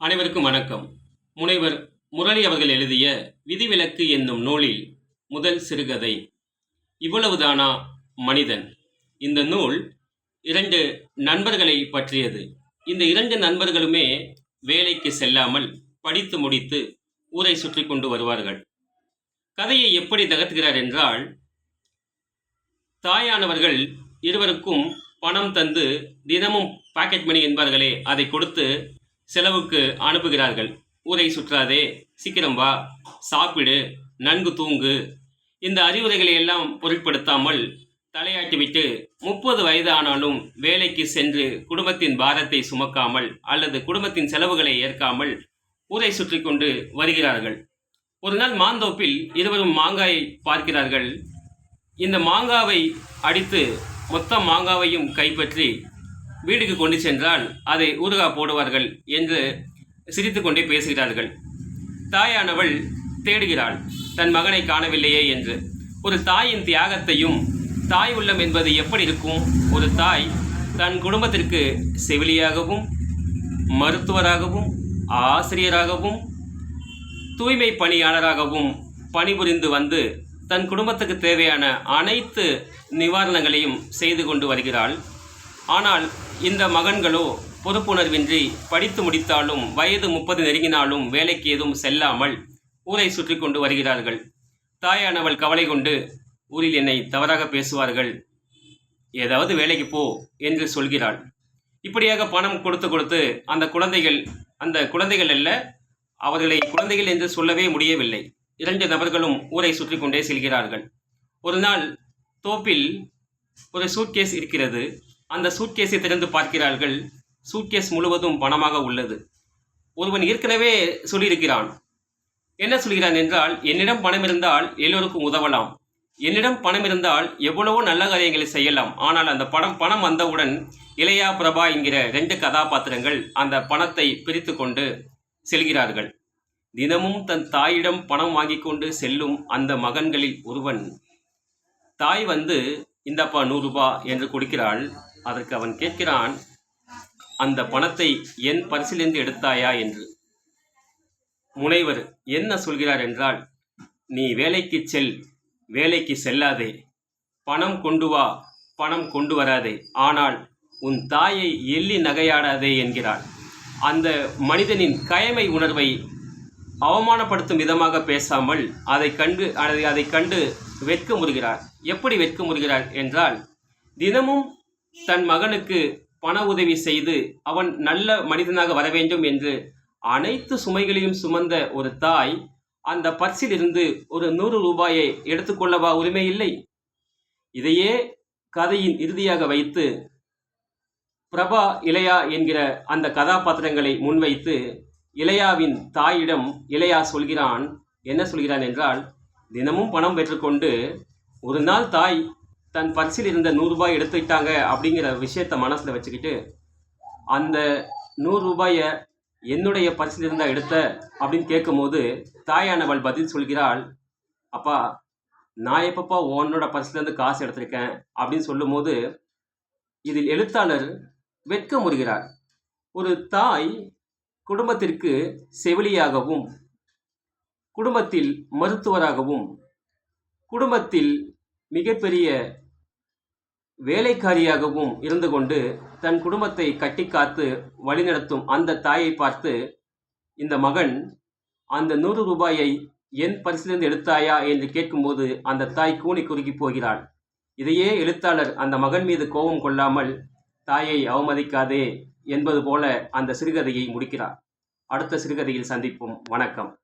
அனைவருக்கும் வணக்கம். முனைவர் முரளி அவர்கள் எழுதிய விதிவிலக்கு என்னும் நூலில் முதல் சிறுகதை இவ்வளவுதானா மனிதன்? இந்த நூல் இரண்டு நண்பர்களை பற்றியது. இந்த இரண்டு நண்பர்களுமே வேலைக்கு செல்லாமல் படித்து முடித்து ஊரை சுற்றி கொண்டு வருவார்கள். கதையை எப்படி தகர்த்துகிறார் என்றால் தாயானவர்கள் இருவருக்கும் பணம் தந்து தினமும் பாக்கெட் மணி என்பார்களே அதை கொடுத்து செலவுக்கு அனுப்புகிறார்கள். ஊரை சுற்றாதே சீக்கிரம் வா சாப்பிடு நன்கு தூங்கு. இந்த அறிவுரைகளை எல்லாம் பொருட்படுத்தாமல் தலையாட்டிவிட்டு முப்பது வயது ஆனாலும் வேலைக்கு சென்று குடும்பத்தின் பாரத்தை சுமக்காமல் அல்லது குடும்பத்தின் செலவுகளை ஏற்காமல் ஊரை சுற்றி கொண்டு வருகிறார்கள். ஒரு நாள் மாந்தோப்பில் இருவரும் மாங்காயை பார்க்கிறார்கள். இந்த மாங்காவை அடித்து மொத்த மாங்காவையும் கைப்பற்றி வீட்டுக்கு கொண்டு சென்றால் அதை ஊதுகா போடுவார்கள் என்று சிரித்துக்கொண்டே பேசுகிறார்கள். தாயானவள் தேடுகிறாள் தன் மகனை காணவில்லையே என்று. ஒரு தாயின் தியாகத்தையும் தாய் உள்ளம் என்பது எப்படி இருக்கும்? ஒரு தாய் தன் குடும்பத்திற்கு செவிலியாகவும் மருத்துவராகவும் ஆசிரியராகவும் தூய்மை பணியாளராகவும் பணிபுரிந்து வந்து தன் குடும்பத்துக்கு தேவையான அனைத்து நிவாரணங்களையும் செய்து கொண்டு வருகிறாள். ஆனால் இந்த மகன்களோ பொறுப்புணர்வின்றி படித்து முடித்தாலும் வயது முப்பது நெருங்கினாலும் வேலைக்கு எதுவும் செல்லாமல் ஊரை சுற்றி கொண்டு வருகிறார்கள். தாயானவள் கவலை கொண்டு ஊரில் என்னை தவறாக பேசுவார்கள். ஏதாவது வேலைக்கு போ என்று சொல்கிறாள். இப்படியாக பணம் கொடுத்து கொடுத்து அந்த குழந்தைகள் அந்த குழந்தைகள் அல்ல அவர்களை குழந்தைகள் என்று சொல்லவே முடியவில்லை. இரண்டு நபர்களும் ஊரை சுற்றி கொண்டே செல்கிறார்கள். ஒரு நாள் தோப்பில் ஒரு சூட்கேஸ் இருக்கிறது. அந்த சூட்கேஸை திறந்து பார்க்கிறார்கள். சூட்கேஸ் முழுவதும் பணமாக உள்ளது. ஒருவன் ஏற்கனவே சொல்லியிருக்கிறான். என்ன சொல்கிறான் என்றால் என்னிடம் பணம் இருந்தால் எல்லோருக்கும் உதவலாம். என்னிடம் பணம் இருந்தால் எவ்வளவோ நல்ல காரியங்களை செய்யலாம். ஆனால் அந்த பணம் பணம் வந்தவுடன் இளையா பிரபா என்கிற ரெண்டு கதாபாத்திரங்கள் அந்த பணத்தை பிரித்து கொண்டு செல்கிறார்கள். தினமும் தன் தாயிடம் பணம் வாங்கி கொண்டு செல்லும் அந்த மகன்களில் ஒருவன் தாய் வந்து இந்தப்பா நூறுரூபா என்று கொடுக்கிறாள். அதற்கு அவன் கேட்கிறான் அந்த பணத்தை என் பரிசிலிருந்து எடுத்தாயா? என்று. முனைவர் என்ன சொல்கிறார் என்றால் நீ வேலைக்கு செல் வேலைக்கு செல்லாதே. பணம் கொண்டு வா பணம் கொண்டு வராதே. ஆனால் உன் தாயை எள்ளி நகையாடாதே என்கிறாள். அந்த மனிதனின் கயமை உணர்வை அவமானப்படுத்தும் விதமாக பேசாமல் அதை கண்டு அதை அதை கண்டு வெட்கமுறுகிறார் எப்படி வெட்க முறுகிறார்? என்றால் தினமும் தன் மகனுக்கு பண உதவி செய்து அவன் நல்ல மனிதனாக வர வேண்டும் என்று அனைத்து சுமைகளையும் சுமந்த ஒரு தாய் அந்த பர்சில் இருந்து ஒரு நூறு ரூபாயை எடுத்துக்கொள்ளவா உரிமை இல்லை? இதையே கதையின் இறுதியாக வைத்து பிரபா இளையா என்கிற அந்த கதாபாத்திரங்களை முன்வைத்து இளையாவின் தாயிடம் இளையா சொல்கிறான். என்ன சொல்கிறான் என்றால் தினமும் பணம் பெற்றுக்கொண்டு ஒரு நாள் தாய் தன் பர்சில் இருந்த நூறுரூபாய் எடுத்துட்டாங்க அப்படிங்கிற விஷயத்த மனசில் வச்சுக்கிட்டு அந்த நூறு ரூபாயை என்னுடைய பர்சில் இருந்தால் எடுத்த அப்படின்னு கேட்கும்போது தாயானவள் பதில் சொல்கிறாள் அப்பா நான் எப்பப்பா உன்னோட பர்ஸ்லேருந்து காசு எடுத்திருக்கேன்? அப்படின்னு சொல்லும்போது இதில் எழுத்தாளர் வெட்கமுறுகிறார் ஒரு தாய் குடும்பத்திற்கு செவிலியாகவும் குடும்பத்தில் மருத்துவராகவும் குடும்பத்தில் மிகப்பெரிய வேலைக்காரியாகவும் இருந்து கொண்டு தன் குடும்பத்தை கட்டி காத்து வழிநடத்தும் அந்த தாயை பார்த்து இந்த மகன் அந்த நூறு ரூபாயை என் பரிசிலிருந்து எடுத்தாயா? என்று கேட்கும்போது அந்த தாய் கூனி குறுக்கி போகிறாள். இதையே எழுத்தாளர் அந்த மகன் மீது கோபம் கொள்ளாமல் தாயை அவமதிக்காதே என்பது போல அந்த சிறுகதையை முடிக்கிறார். அடுத்த சிறுகதையில் சந்திப்போம். வணக்கம்.